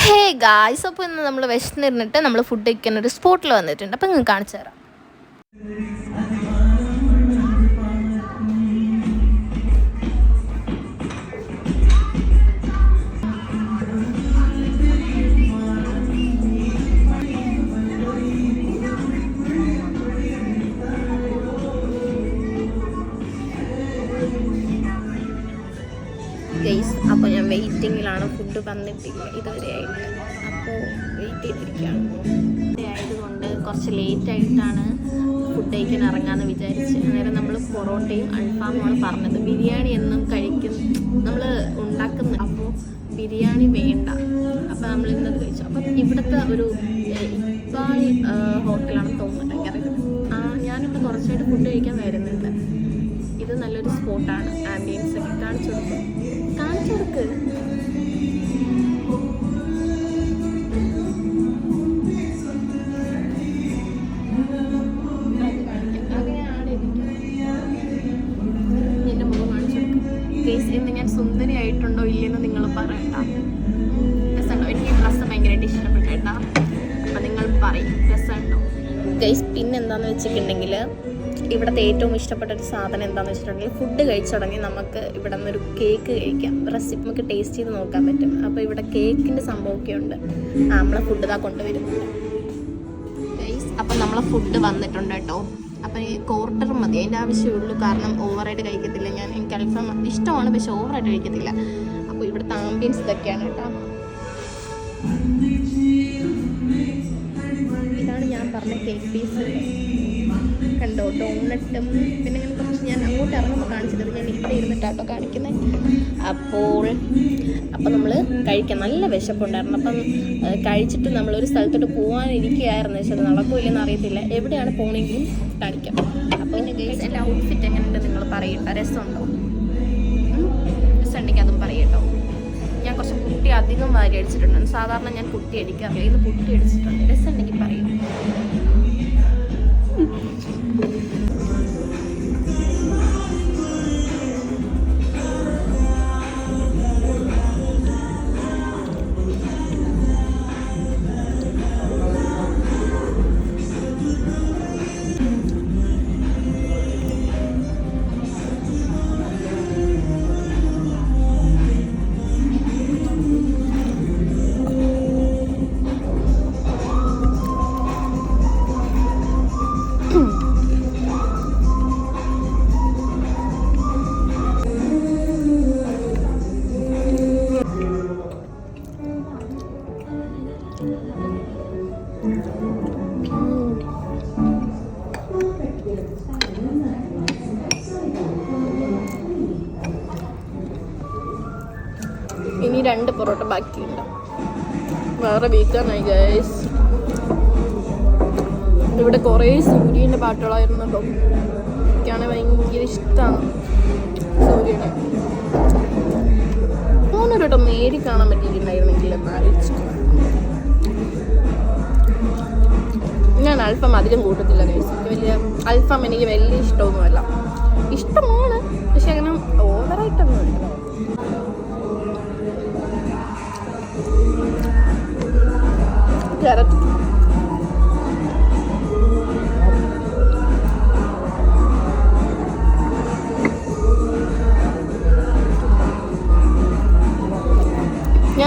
Hey guys അപ്പോൾ ഇന്ന് നമ്മൾ വിശന്നിരുന്നിട്ട് നമ്മൾ ഫുഡ് കഴിക്കുന്ന ഒരു സ്പോട്ടിൽ വന്നിട്ടുണ്ട്. അപ്പോൾ നിങ്ങൾക്ക് കാണിച്ചു തരാം. ഗൈസ് അപ്പോൾ ഞാൻ വെയിറ്റിങ്ങിലാണ് ഫുഡ് വന്നിട്ടില്ല ഇതുവരെയായിട്ട് അപ്പോൾ വെയിറ്റ് ചെയ്തിരിക്കുകയാണ്. ആയതുകൊണ്ട് കുറച്ച് ലേറ്റ് ആയിട്ടാണ് ഫുഡ് കഴിക്കാൻ ഇറങ്ങാമെന്ന് വിചാരിച്ച്. അന്നേരം നമ്മൾ പൊറോട്ടയും അൽഫാമുമാണ് പറഞ്ഞത്. ബിരിയാണി എന്നും കഴിക്കും. നമ്മൾ ഉണ്ടാക്കുന്നു അപ്പോൾ ബിരിയാണി വേണ്ട. അപ്പോൾ നമ്മൾ ഇന്നത് കഴിച്ചു. അപ്പം ഇവിടുത്തെ ഒരു ഏഹ്, ഇക്ബാൽ ഏഹ്, ഹോട്ടലാണെന്ന് തോന്നുന്നുണ്ട് എനിക്കറിയില്ല ആ ഞാനിവിടെ കുറച്ചായിട്ട് ഫുഡ് കഴിക്കാൻ വരുന്നുണ്ട്. സ്പോട്ടാണ് ആംബിയൻസ് ഒക്കെ കാണിച്ചു കൊടുക്കും കാണിച്ചു കൊടുക്ക് ഞാൻ സുന്ദരിയായിട്ടുണ്ടോ ഇല്ലെന്ന് നിങ്ങൾ പറയണ്ട. എനിക്ക് ഡ്രസ്സ് ഭയങ്കരമായിട്ട് ഇഷ്ടപ്പെട്ടേട്ടാ അപ്പം നിങ്ങൾ പറയും. രസമുണ്ടോ? ഗൈസ് പിന്നെന്താന്ന് വെച്ചിട്ടുണ്ടെങ്കിൽ ഇവിടുത്തെ ഏറ്റവും ഇഷ്ടപ്പെട്ട ഒരു സാധനം എന്താണെന്ന് വെച്ചിട്ടുണ്ടെങ്കിൽ ഫുഡ് കഴിച്ചു തുടങ്ങി നമുക്ക് ഇവിടെ നിന്നൊരു കേക്ക് കഴിക്കാം. റെസിപ്പി നമുക്ക് ടേസ്റ്റ് ചെയ്ത് നോക്കാൻ പറ്റും. അപ്പോൾ ഇവിടെ കേക്കിന്റെ സംഭവമൊക്കെ ഉണ്ട്. നമ്മളെ ഫുഡ് ഇതാ കൊണ്ടുവരുന്നുണ്ട് അപ്പം നമ്മളെ ഫുഡ് വന്നിട്ടുണ്ട് കേട്ടോ. അപ്പം ഈ ക്വാർട്ടർ മതി. അതിന്റെ ആവശ്യമുള്ളൂ. കാരണം ഓവറായിട്ട് കഴിക്കത്തില്ല. ഞാൻ എനിക്ക് അൽഫാം ഇഷ്ടമാണ് പക്ഷെ ഓവറായിട്ട് കഴിക്കത്തില്ല. അപ്പോൾ ഇവിടുത്തെ ആംബിയൻസ് ഇതൊക്കെയാണ് കേട്ടോ. ഇതാണ് ഞാൻ പറഞ്ഞ കേക്ക് പീസ് കണ്ടോ? ഡോണട്ടും പിന്നെ ഇങ്ങനെ കുറച്ച് ഞാൻ അങ്ങോട്ട് ഇറങ്ങുമ്പോൾ കാണിച്ചത് ഞാൻ ഇവിടെ ഇരുന്നിട്ടാട്ടോ കാണിക്കുന്നത് അപ്പോൾ അപ്പോൾ നമ്മൾ കഴിക്കാൻ നല്ല വിശപ്പുണ്ടായിരുന്നു. അപ്പം കഴിച്ചിട്ട് നമ്മളൊരു സ്ഥലത്തോട്ട് പോകാനിരിക്കുകയായിരുന്നു പക്ഷേ നടക്കില്ലെന്ന് അറിയത്തില്ല. എവിടെയാണ് പോകണമെങ്കിലും കാണിക്കാം. അപ്പോൾ എന്റെ ഗൈസ് എന്റെ ഔട്ട്ഫിറ്റ് എങ്ങനെയുണ്ട് നിങ്ങൾ പറയട്ടോ രസമുണ്ടോ? രസമുണ്ടെങ്കിൽ അതും പറയട്ടോ. ഞാൻ കുറച്ച് കുട്ടി അധികം വാരി അടിച്ചിട്ടുണ്ട്. സാധാരണ ഞാൻ കുട്ടി അടിക്കാറില്ല. ഇത് കുട്ടി അടിച്ചിട്ടുണ്ട്. രസമുണ്ടെങ്കിൽ പറയും. രണ്ട് പൊറോട്ട ബാക്കിയുണ്ട്. വേറെ വീക്കാനായി ഗൈസ് ഇവിടെ കുറേ സൂര്യന്റെ പാട്ടുകളായിരുന്നു കേട്ടോ എനിക്കാണ് ഭയങ്കര ഇഷ്ടമാണ് സൂര്യനെ. മൂന്നൊരു കേട്ടോ നേരി കാണാൻ പറ്റിയിട്ടുണ്ടായിരുന്നെങ്കിൽ ഞാൻ അൽഫാം അധികം കൂട്ടത്തില്ല എനിക്ക് വലിയ അൽഫാം എനിക്ക് വലിയ ഇഷ്ടമൊന്നുമല്ല. ഇഷ്ടമാണ് പക്ഷെ അങ്ങനെ ഞാൻ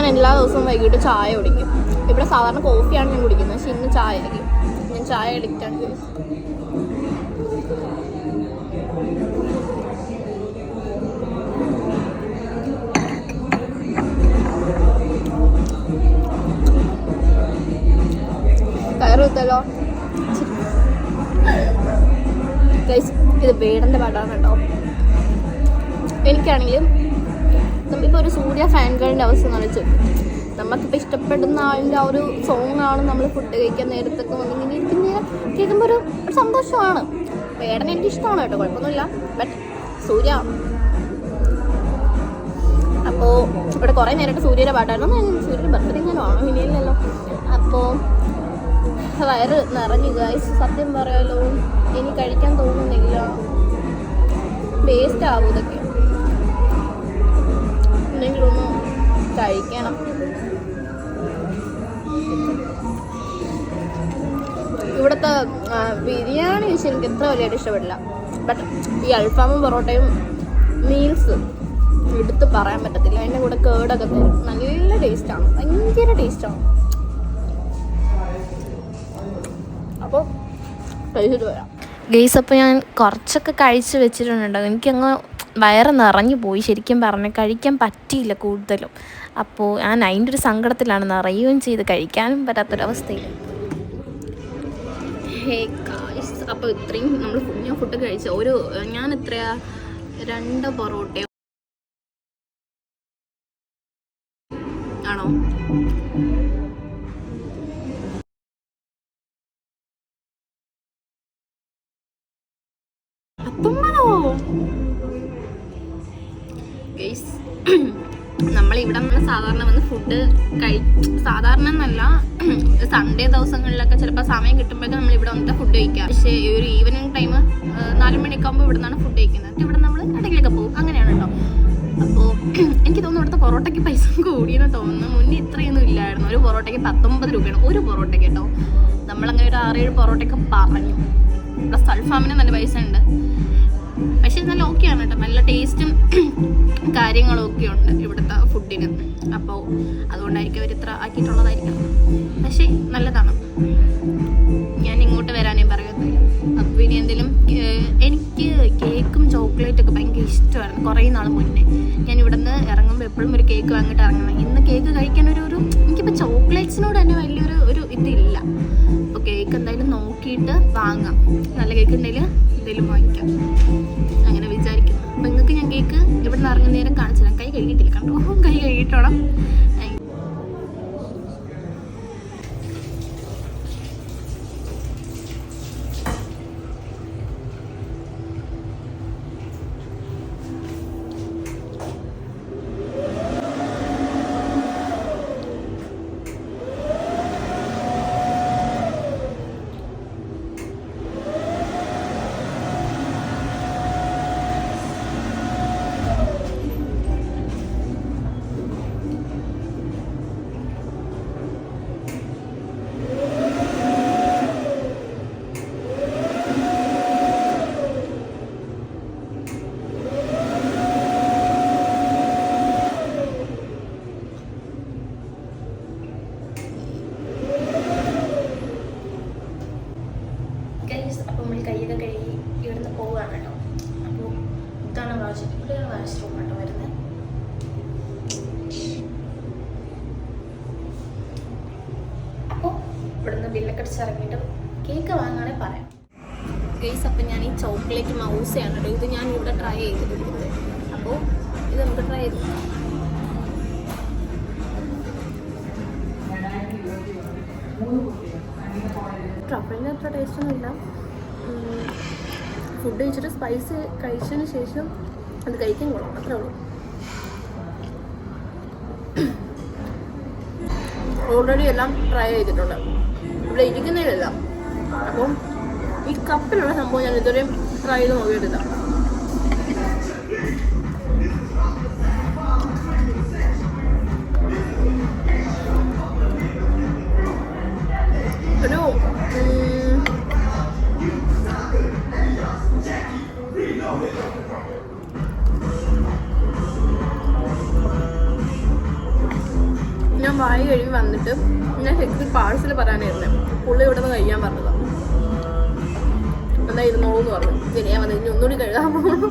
എല്ലാ ദിവസവും വൈകിട്ട് ചായ കുടിക്കും. ഇവിടെ സാധാരണ കോഫിയാണ് ഞാൻ കുടിക്കുന്നത്. പക്ഷെ ഇന്ന് ചായ ആയിരിക്കും. ഞാൻ ചായ അഡിക്റ്റാണ് guys. കയറ് കുത്തല്ലോ ഗൈസ് ഇത് വേടന്റെ പാട്ടാണ് കേട്ടോ. എനിക്കാണെങ്കിലും നമ്മളിപ്പോൾ ഒരു സൂര്യ ഫാൻ ഗേളിന്റെ അവസ്ഥ എന്ന് വെച്ചു നമുക്കിപ്പോൾ ഇഷ്ടപ്പെടുന്ന ആളിന്റെ ആ ഒരു സോങ്ങാണ് നമ്മൾ ഫുഡ് കഴിക്കാൻ നേരത്തൊക്കെ വന്നിങ്ങനെ ഇരിക്കുന്ന കേൾക്കുമ്പോൾ ഒരു സന്തോഷമാണ്. വേടൻ എനിക്ക് ഇഷ്ടമാണ് കേട്ടോ കുഴപ്പമൊന്നുമില്ല. ബട്ട് സൂര്യ. അപ്പോൾ ഇവിടെ കുറേ നേരമായിട്ട് സൂര്യയുടെ പാട്ടായിരുന്നു. സൂര്യയുടെ ബർത്ത്ഡേ ഞാൻ ഓണം അപ്പോൾ വയറ് നിറഞ്ഞു ഗായ്സ് സത്യം പറയാലോ ഇനി കഴിക്കാൻ തോന്നുന്നില്ല. വേസ്റ്റ് ആവും ഇതൊക്കെ. എന്തെങ്കിലും ഒന്ന് കഴിക്കണം. ഇവിടുത്തെ ബിരിയാണി വെച്ച് എനിക്ക് എത്ര വലിയായിട്ട് ഇഷ്ടപ്പെടില്ല. ബട്ട് ഈ അൽഫാമും പൊറോട്ടയും മീൽസ് എടുത്ത് പറയാൻ പറ്റത്തില്ല. അതിന്റെ കൂടെ കേടൊക്കെ തരും. നല്ല ടേസ്റ്റാണ് ഭയങ്കര ടേസ്റ്റാണ് അപ്പോൾ കഴിച്ചിട്ട് വരാം. ഗെയ്സ് അപ്പോൾ ഞാൻ കുറച്ചൊക്കെ കഴിച്ച് വെച്ചിട്ടുണ്ട്. എനിക്കങ്ങ് വയറ് നിറഞ്ഞു പോയി. ശരിക്കും പറഞ്ഞ് കഴിക്കാൻ പറ്റിയില്ല കൂടുതലും. അപ്പോൾ ഞാൻ അതിന്റെ ഒരു സങ്കടത്തിലാണ് നിറയുകയും ചെയ്ത് കഴിക്കാനും പറ്റാത്തൊരവസ്ഥയിൽ അപ്പോൾ ഇത്രയും നമ്മൾ ഞാൻ ഫുഡ് കഴിച്ച. ഒരു ഞാൻ എത്രയാ രണ്ട് പൊറോട്ടയോ നമ്മളിവിടെ നമ്മൾ ഇവിടെ സാധാരണ വന്ന് ഫുഡ് കഴി സാധാരണ എന്നല്ല സൺഡേ ദിവസങ്ങളിലൊക്കെ ചിലപ്പോൾ സമയം കിട്ടുമ്പോഴൊക്കെ നമ്മൾ ഇവിടെ വന്നിട്ട് ഫുഡ് കഴിക്കാം. പക്ഷേ ഒരു ഈവനിങ് ടൈം നാല് മണിയൊക്കെ ഇവിടെ നിന്നാണ് ഫുഡ് കഴിക്കുന്നത്. ഇവിടെ നമ്മൾ കടയിലൊക്കെ പോകും. അങ്ങനെയാണ് കേട്ടോ. അപ്പോൾ എനിക്ക് തോന്നുന്നു ഇവിടുത്തെ പൊറോട്ടയ്ക്ക് പൈസ കൂടിയെന്ന് തോന്നുന്നു. മുന്നേ ഇത്രയൊന്നും ഇല്ലായിരുന്നു. ഒരു പൊറോട്ടയ്ക്ക് പത്തൊമ്പത് രൂപയാണ്. ഒരു പൊറോട്ടയ്ക്ക് കേട്ടോ. നമ്മളങ്ങനെ ഒരു ആറേഴ് പൊറോട്ടയൊക്കെ പറഞ്ഞു. പ്ലസ് അൽഫാമിന് നല്ല പൈസ ഉണ്ട്. പക്ഷെ നല്ല ഓക്കെയാണ് കേട്ടോ. നല്ല ടേസ്റ്റും കാര്യങ്ങളും ഒക്കെ ഉണ്ട് ഇവിടുത്തെ ഫുഡിന് അപ്പോൾ അതുകൊണ്ടായിരിക്കും അവർ ഇത്ര ആക്കിയിട്ടുള്ളതായിരിക്കും പക്ഷേ നല്ലതാണ്. ഞാൻ ഇങ്ങോട്ട് വരാനേ പറയുന്നത് അപ്പോൾ ഇനി എന്തെങ്കിലും ഇഷ്ടമായിരുന്നു കുറേ നാൾ മുന്നേ ഞാൻ ഇവിടുന്ന് ഇറങ്ങുമ്പോൾ എപ്പോഴും ഒരു കേക്ക് വാങ്ങിയിട്ട് ഇറങ്ങണം ഇന്ന് കേക്ക് കഴിക്കാൻ ഒരു ഒരു എനിക്കിപ്പോൾ ചോക്ലേറ്റ്സിനോട് തന്നെ വലിയൊരു ഒരു ഇതില്ല. അപ്പോൾ കേക്ക് എന്തായാലും നോക്കിയിട്ട് വാങ്ങാം. നല്ല കേക്ക് ഉണ്ടെങ്കിൽ എന്തെങ്കിലും വാങ്ങിക്കാം. അങ്ങനെ വിചാരിക്കുന്നു. അപ്പോൾ നിങ്ങൾക്ക് ഞാൻ കേക്ക് ഇവിടെ നിന്ന് ഇറങ്ങുന്ന നേരം കാണിച്ചു തരാം. കൈ കഴുകിയിട്ടില്ല കണ്ടോ കൈ കഴുകിയിട്ടോണം ഗൈസ് അപ്പോൾ നമ്മൾ കൈയൊക്കെ കഴുകി ഇവിടുന്ന് പോവുകയാണ് കേട്ടോ. അപ്പോൾ ഇതാണ് വാഷ് ഇവിടെയാണ് വാഷ് റൂം കേട്ടോ വരുന്നത്. അപ്പോൾ ഇവിടുന്ന് ബില്ലൊക്കെ അടിച്ചിറങ്ങിയിട്ട് കേക്ക് വാങ്ങുകയാണെങ്കിൽ പറയാം. ഗൈസ് അപ്പം ഞാൻ ഈ ചോക്ലേറ്റ് മൗസയാണ് കേട്ടോ. ഇത് ഞാൻ ഇവിടെ ട്രൈ ചെയ്തിട്ടുണ്ട്. അപ്പോൾ ഇത് നമുക്ക് ട്രൈ ചെയ്ത്. ട്രഫിളിന് അത്ര ടേസ്റ്റ് ഒന്നുമില്ല ഫുഡ് കഴിച്ചിട്ട് സ്പൈസ് കഴിച്ചതിന് ശേഷം അത് കഴിക്കാൻ കൊള്ളാം. അത്രേ ഉള്ളൂ. ഓൾറെഡി എല്ലാം ട്രൈ ചെയ്തിട്ടുണ്ട്. ഇവിടെ ഇരിക്കുന്നതിലെല്ലാം. അപ്പം ഈ കപ്പിലുള്ള സംഭവം ഞാൻ ഇതുവരെയും ട്രൈ ചെയ്ത് നോക്കിയിട്ടില്ല. ഒരു ഞാൻ വായി കഴുകി വന്നിട്ട് ഞാൻ ശരിക്കും പാഴ്സൽ പറയാനായിരുന്നു. പുള്ളി ഇവിടെ നിന്ന് കഴിയാൻ പറഞ്ഞതാണ് എന്നാ ഇരുന്നോളൂ എന്ന് പറഞ്ഞു. ശരി ഞാൻ ഇനി ഒന്നുകൂടി കഴുകാൻ പോകണം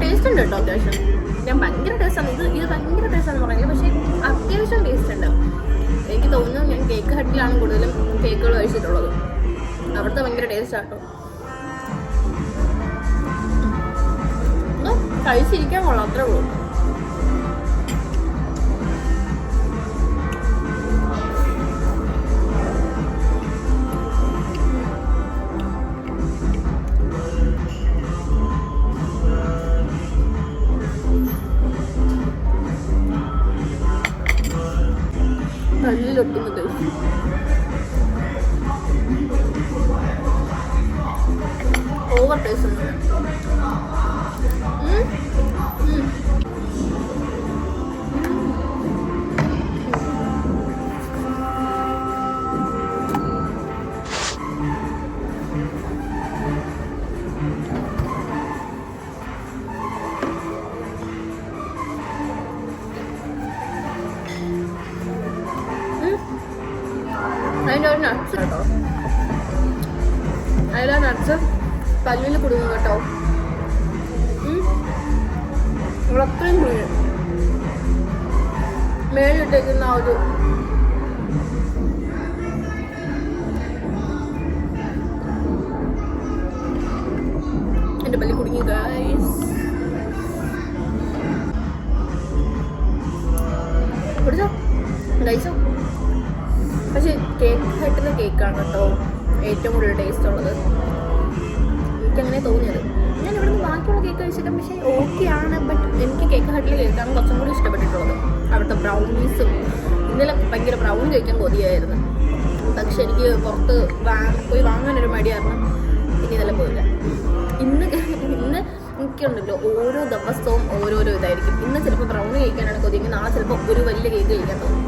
ടേസ്റ്റ് ഉണ്ട് കേട്ടോ അത്യാവശ്യം? ഞാൻ ഭയങ്കര ടേസ്റ്റാണ്. ഇത് ഇത് ഭയങ്കര ടേസ്റ്റാണെന്ന് പറയുന്നത്. പക്ഷേ അത്യാവശ്യം ടേസ്റ്റ് ഉണ്ട്. എനിക്ക് തോന്നുന്നു ഞാൻ കേക്ക് ഹട്ടിലാണ് കൂടുതലും കേക്കുകൾ കഴിച്ചിട്ടുള്ളത്. അവിടുത്തെ ഭയങ്കര ടേസ്റ്റ് ആട്ടോ കഴിച്ചിരിക്കാൻ കൊള്ളാം. അത്രേ ഉള്ളൂ. പല്ലിലൊട്ടുന്നത് ഓവർ ടേസ്റ്റ് ഉണ്ട്. മേലിട്ടേക്കുന്ന ആ ഒരു എന്റെ പല്ലി കുടുങ്ങി കുടിച്ചോ? കഴിച്ചോ? പക്ഷെ കേക്ക് ഹട്ടിലെ കേക്കാണ് കേട്ടോ. ഏറ്റവും കൂടുതൽ ടേസ്റ്റ് ഉള്ളത്. എനിക്കങ്ങനെ തോന്നിയത്. ബാക്കിയുള്ള കേക്ക് കഴിച്ചിട്ട് പക്ഷേ ഓക്കെ ആണ്. ബട്ട് എനിക്ക് കേക്ക് ഹട്ടിൽ കേൾക്കാൻ കുറച്ചും കൂടി ഇഷ്ടപ്പെട്ടിട്ടുള്ളത്. അവിടുത്തെ ബ്രൗണീസും ഇന്നലെ ഭയങ്കര ബ്രൗൺ കഴിക്കാൻ കൊതിയായിരുന്നു. പക്ഷെ എനിക്ക് പുറത്ത് വാ പോയി വാങ്ങാനൊരു മടിയായിരുന്നു ഇനി ഇന്നലെ പോയില്ല ഇന്ന് ഇന്ന് എനിക്കുണ്ടല്ലോ ഓരോ ദിവസവും ഓരോരോ ഇതായിരിക്കും. ഇന്ന് ചിലപ്പോൾ ബ്രൗൺ കഴിക്കാനാണ് കൊതിയെങ്കിൽ നാളെ ചിലപ്പോൾ ഒരു വലിയ കേക്ക് കഴിക്കാൻ തോന്നും.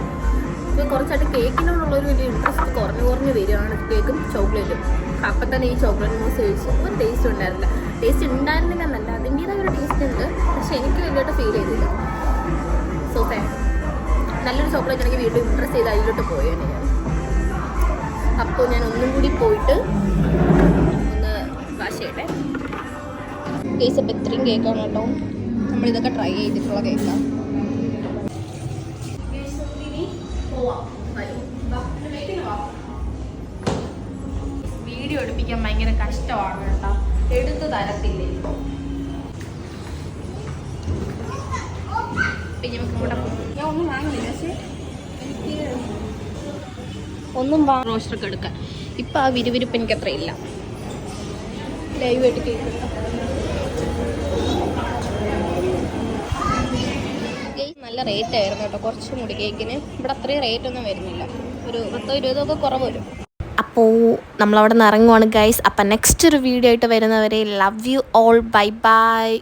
ഇപ്പോൾ കുറച്ചായിട്ട് കേക്കിനോടുള്ള ഒരു വലിയ ഇൻട്രസ്റ്റ് കുറഞ്ഞു കുറഞ്ഞു വരികയാണ് കേക്കും ചോക്ലേറ്റും അപ്പം തന്നെ ഈ ചോക്ലേറ്റ് മൂസ് കഴിച്ചു ഒരു ടേസ്റ്റ് ഉണ്ടായിരുന്നില്ല. ടേസ്റ്റ് ഉണ്ടായിരുന്നില്ല എന്നല്ല അതിന്റെതായ ഒരു ടേസ്റ്റ് ഉണ്ട്. പക്ഷെ എനിക്ക് വലിയോട്ട് ഫീൽ ചെയ്തില്ല. സോ ഫാൻ നല്ലൊരു ചോക്ലേറ്റ് എനിക്ക് വീട്ടിൽ ഇൻട്രസ്റ്റ് ചെയ്ത് അതിലോട്ട് പോയാണ് ഞാൻ. അപ്പോൾ ഞാൻ ഒന്നും കൂടി പോയിട്ട് ഒന്ന് വാഷ് ചെയ്യട്ടെ. കേസ് അപ്പോൾ ഇത്രയും കേക്കാണ് കേട്ടോ. നമ്മളിതൊക്കെ ട്രൈ ചെയ്തിട്ടുള്ള കേക്കാണ് വീഡിയോ എടുപ്പിക്കാൻ ഭയങ്കര കഷ്ടമാണ് കേട്ടോ. എടുത്തു തരത്തില്ലേ പിന്നെ നമുക്ക് ഇങ്ങോട്ട് ഞാൻ ഒന്നും വാങ്ങില്ല പക്ഷേ എനിക്ക് ഒന്നും വാ റോസ്റ്ററൊക്കെ എടുക്കാൻ. ഇപ്പം ആ വിരുവിരിപ്പ് എനിക്ക് അത്ര ഇല്ല. ലൈവായിട്ട് കേക്ക് കേക്ക് നല്ല റേറ്റ് ആയിരുന്നു കേട്ടോ കുറച്ചും കൂടി കേക്കിന്. ഇവിടെ അത്രയും റേറ്റ് ഒന്നും വരുന്നില്ല. ഒരു പത്തോ ഇരുപതോ ഒക്കെ കുറവ് വരും. അപ്പോൾ നമ്മളവിടെ നിന്ന് ഇറങ്ങുവാണ് ഗൈസ് അപ്പം നെക്സ്റ്റ് ഒരു വീഡിയോ ആയിട്ട് വരുന്നവരെ love you all bye bye